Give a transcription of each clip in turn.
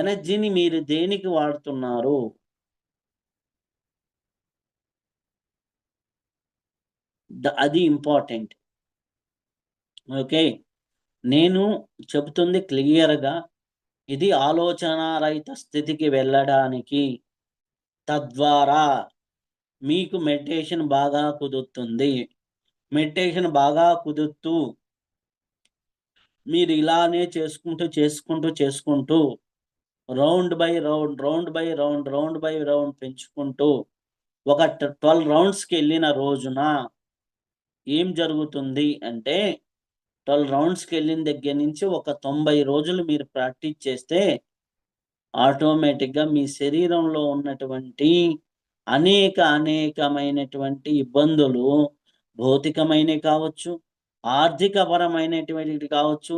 ఎనర్జీని మీరు దేనికి వాడుతున్నారు? అది ఇంపార్టెంట్. ఓకే. నేను చెబుతుంది క్లియర్గా. ఇది ఆలోచన రహిత స్థితికి వెళ్ళడానికి తద్వారా మీకు మెడిటేషన్ బాగా కుదురుతుంది. మెడిటేషన్ బాగా కుదురుతూ మీరు ఇలానే చేసుకుంటూ చేసుకుంటూ చేసుకుంటూ round by round round by round round by round పెంచుకుంటూ ఒక ట్వెల్వ్ రౌండ్స్కి వెళ్ళిన రోజున ఏం జరుగుతుంది అంటే ట్వెల్వ్ రౌండ్స్కి వెళ్ళిన దగ్గర నుంచి ఒక తొంభై రోజులు మీరు ప్రాక్టీస్ చేస్తే ఆటోమేటిక్గా మీ శరీరంలో ఉన్నటువంటి అనేక అనేకమైనటువంటి ఇబ్బందులు భౌతికమైనవి కావచ్చు ఆర్థికపరమైనటువంటివి కావచ్చు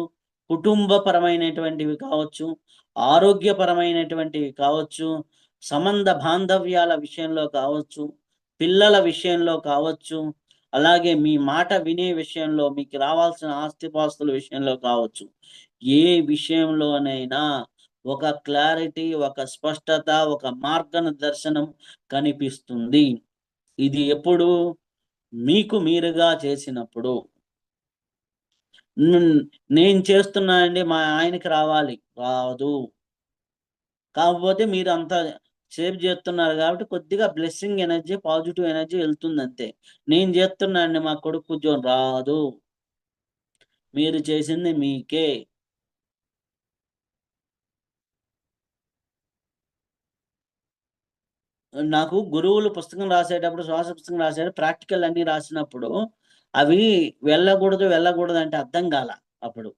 కుటుంబపరమైనటువంటివి కావచ్చు ఆరోగ్యపరమైనటువంటివి కావచ్చు సంబంధ బాంధవ్యాల విషయంలో కావచ్చు పిల్లల విషయంలో కావచ్చు అలాగే మీ మాట వినే విషయంలో మీకు రావాల్సిన ఆస్తిపాస్తుల విషయంలో కావచ్చు. ఏ విషయంలోనైనా ఒక క్లారిటీ ఒక స్పష్టత ఒక మార్గదర్శనం కనిపిస్తుంది. ఇది ఎప్పుడు మీకు మీరుగా చేసినప్పుడు. నేను చేస్తున్నానండి మా ఆయనకి రావాలి. రాదు. కాకపోతే మీరు అంత సేవ్ చేస్తున్నారు కాబట్టి కొద్దిగా బ్లెస్సింగ్ ఎనర్జీ పాజిటివ్ ఎనర్జీ వెళ్తుంది అంతే. నేను చేస్తున్నానండి మా కొడుకు ఉద్యోగం రాదు. మీరు చేసింది మీకే. నాకు గురువులు పుస్తకం రాసేటప్పుడు శ్వాస పుస్తకం రాసేటప్పుడు ప్రాక్టికల్ అన్ని రాసినప్పుడు అవి వెళ్ళకూడదు వెళ్ళకూడదు అంటే అర్థం కాల అప్పుడు.